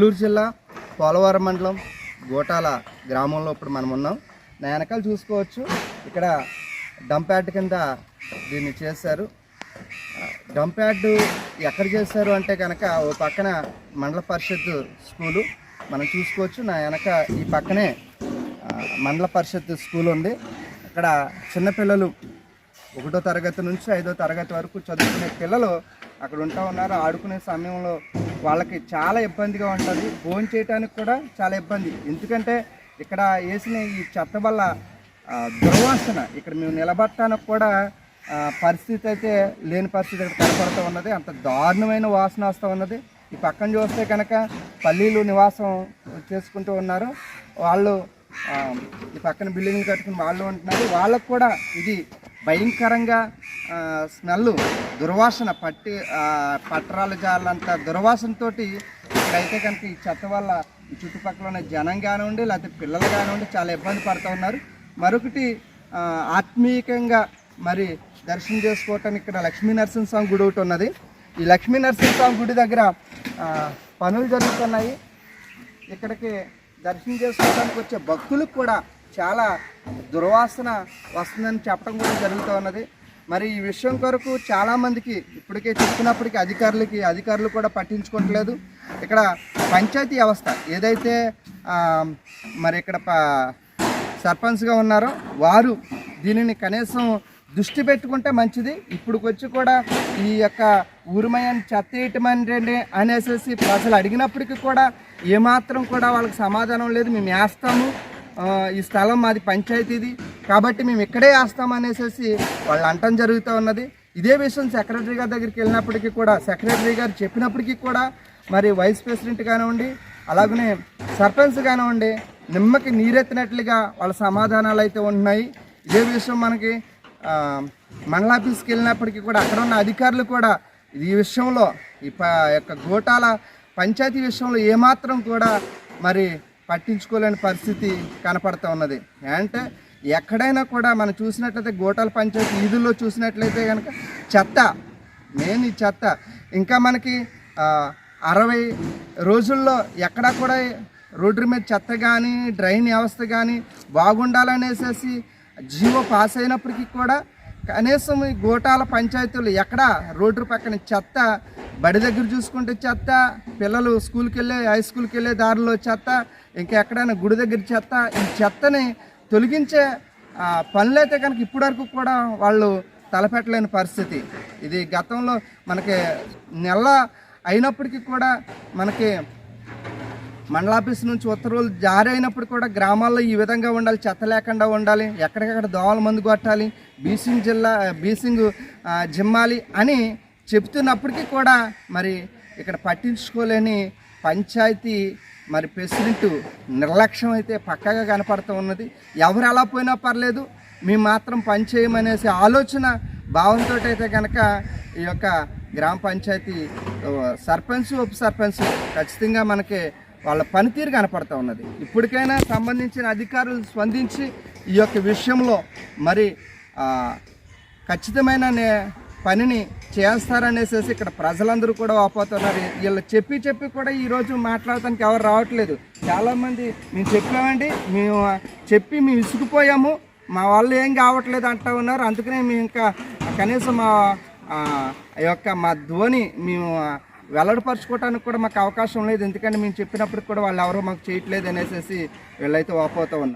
నెల్లూరు జిల్లా పోలవరం మండలం గోటాల గ్రామంలో ఇప్పుడు మనం ఉన్నాం. నా వెనకాల చూసుకోవచ్చు ఇక్కడ డంప్ యార్డ్ కింద దీన్ని చేశారు. ఆ, డంప్ యార్డ్ ఎక్కడ చేశారు అంటే కనుక ఓ పక్కన మండల పరిషత్ స్కూలు మనం చూసుకోవచ్చు. నా వెనక ఈ పక్కనే మండల పరిషత్ స్కూల్ ఉంది. అక్కడ చిన్నపిల్లలు ఒకటో తరగతి నుంచి ఐదో తరగతి వరకు చదువుకునే పిల్లలు అక్కడ ఉంటా ఉన్నారు. ఆడుకునే సమయంలో వాళ్ళకి చాలా ఇబ్బందిగా ఉంటుంది. ఫోన్ చేయడానికి కూడా చాలా ఇబ్బంది. ఎందుకంటే ఇక్కడ వేసిన ఈ చెత్త వల్ల దుర్వాసన ఇక్కడ మేము నిలబట్టడానికి కూడా పరిస్థితి అయితే లేని పరిస్థితి ఇక్కడ కనపడుతూ ఉన్నది. అంత దారుణమైన వాసన వస్తూ ఉన్నది. ఈ పక్కన చూస్తే కనుక పల్లీలు నివాసం చేసుకుంటూ ఉన్నారు. వాళ్ళు ఈ పక్కన బిల్డింగ్లు కట్టుకుని వాళ్ళు ఉంటున్నారు. వాళ్ళకు కూడా ఇది భయంకరంగా స్మెల్ దుర్వాసన పట్టి పట్టరాలు జాలంత దుర్వాసనతోటి ఇక్కడైతే కనుక ఈ చెత్త వల్ల చుట్టుపక్కల ఉన్న జనం కానివ్వండి లేకపోతే పిల్లలు కానివ్వండి చాలా ఇబ్బంది పడుతూ ఉన్నారు. మరొకటి ఆత్మీయంగా మరి దర్శనం చేసుకోవటానికి ఇక్కడ లక్ష్మీ నరసింహస్వామి గుడి ఒకటి ఉన్నది. ఈ లక్ష్మీ నరసింహస్వామి గుడి దగ్గర పనులు జరుగుతున్నాయి. ఇక్కడికి దర్శనం చేసుకోవడానికి వచ్చే భక్తులకు కూడా చాలా దుర్వాసన వస్తుందని చెప్పడం కూడా జరుగుతూ ఉన్నది. మరి ఈ విషయం కొరకు చాలామందికి ఇప్పటికే చెప్పినప్పటికీ అధికారులకి అధికారులు కూడా పట్టించుకోవట్లేదు. ఇక్కడ పంచాయతీ వ్యవస్థ ఏదైతే మరి ఇక్కడ ప సర్పంచ్గా ఉన్నారో వారు దీనిని కనీసం దృష్టి పెట్టుకుంటే మంచిది. ఇప్పుడు వచ్చి కూడా ఈ యొక్క ఊరిమయాన్ని చెత్త వేయటమని అనేసి ప్రజలు అడిగినప్పటికీ కూడా ఏమాత్రం కూడా వాళ్ళకి సమాధానం లేదు. మేము వేస్తాము. ఈ స్థలం మాది పంచాయతీది. కాబట్టి మేము ఇక్కడే వేస్తాం అనేసి వాళ్ళు అంటం జరుగుతూ ఉన్నది. ఇదే విషయం సెక్రటరీ గారి దగ్గరికి వెళ్ళినప్పటికీ కూడా సెక్రటరీ గారు చెప్పినప్పటికీ కూడా మరి వైస్ ప్రెసిడెంట్ కానివ్వండి అలాగనే సర్పంచ్ కానివ్వండి నిమ్మకి నీరెత్తినట్లుగా వాళ్ళ సమాధానాలు అయితే ఉంటున్నాయి. ఇదే విషయం మనకి ఆ, మండల ఆఫీస్కి వెళ్ళినప్పటికీ కూడా అక్కడ ఉన్న అధికారులు కూడా ఈ విషయంలో ఈ ప యొక్క గోటాల పంచాయతీ విషయంలో ఏమాత్రం కూడా మరి పట్టించుకోలేని పరిస్థితి కనపడుతూ ఉన్నది. అంటే ఎక్కడైనా కూడా మనం చూసినట్లయితే గోటాల పంచాయతీ వీధుల్లో చూసినట్లయితే కనుక చెత్త మెయిన్ ఈ చెత్త. ఇంకా మనకి అరవై రోజుల్లో ఎక్కడా కూడా రోడ్డు మీద చెత్త కానీ డ్రైన్ వ్యవస్థ కానీ బాగుండాలనేసేసి జీవో పాస్ అయినప్పటికీ కూడా కనీసం ఈ గోటాల పంచాయతీలు ఎక్కడ? రోడ్డు పక్కన చెత్త బడి దగ్గర చూసుకుంటే చెత్త పిల్లలు స్కూల్కి వెళ్ళే హై స్కూల్కి వెళ్ళే దారిలో చెత్త ఇంకా ఎక్కడైనా గుడి దగ్గర చెత్త ఈ చెత్తని తొలగించే ఆ, పనులైతే కనుక ఇప్పటివరకు కూడా వాళ్ళు తలపెట్టలేని పరిస్థితి. ఇది గతంలో మనకి నెల అయినప్పటికీ కూడా మనకి మండలాఫీస్ నుంచి ఉత్తర్వులు జారీ అయినప్పుడు కూడా గ్రామాల్లో ఈ విధంగా ఉండాలి చెత్త లేకుండా ఉండాలి ఎక్కడికక్కడ దోమల మందు కొట్టాలి బీసింగ్ జిల్లా బీసింగ్ జిమ్మాలి అని చెప్తున్నప్పటికీ కూడా మరి ఇక్కడ పట్టించుకోలేని పంచాయతీ మరి ప్రెసిడెంట్ నిర్లక్ష్యం అయితే పక్కగా కనపడుతూ ఉన్నది. ఎవరు ఎలా పోయినా పర్లేదు మేము మాత్రం పని చేయమనేసి ఆలోచన భావంతో అయితే కనుక ఈ యొక్క గ్రామ పంచాయతీ సర్పంచ్ ఉప సర్పంచ్ ఖచ్చితంగా మనకి వాళ్ళ పనితీరు కనపడతా ఉన్నది. ఇప్పటికైనా సంబంధించిన అధికారులు స్పందించి ఈ యొక్క విషయంలో మరి ఖచ్చితమైన పనిని చేస్తారనేసి ఇక్కడ ప్రజలందరూ కూడా వాపోతున్నారు. వీళ్ళు చెప్పి చెప్పి కూడా ఈరోజు మాట్లాడటానికి ఎవరు రావట్లేదు. చాలామంది మేము చెప్పామండి మేము చెప్పి మేము ఇసుకుపోయాము మా వాళ్ళు ఏం కావట్లేదు అంటూ ఉన్నారు. అందుకనే మేము ఇంకా కనీసం మా ఆ యొక్క మా ధ్వని మేము వెల్లడిపరచుకోవడానికి కూడా మాకు అవకాశం లేదు. ఎందుకంటే మేము చెప్పినప్పుడు కూడా వాళ్ళు ఎవరో మాకు చేయట్లేదు అనేసి వీళ్ళైతే వాపోతూ ఉన్నారు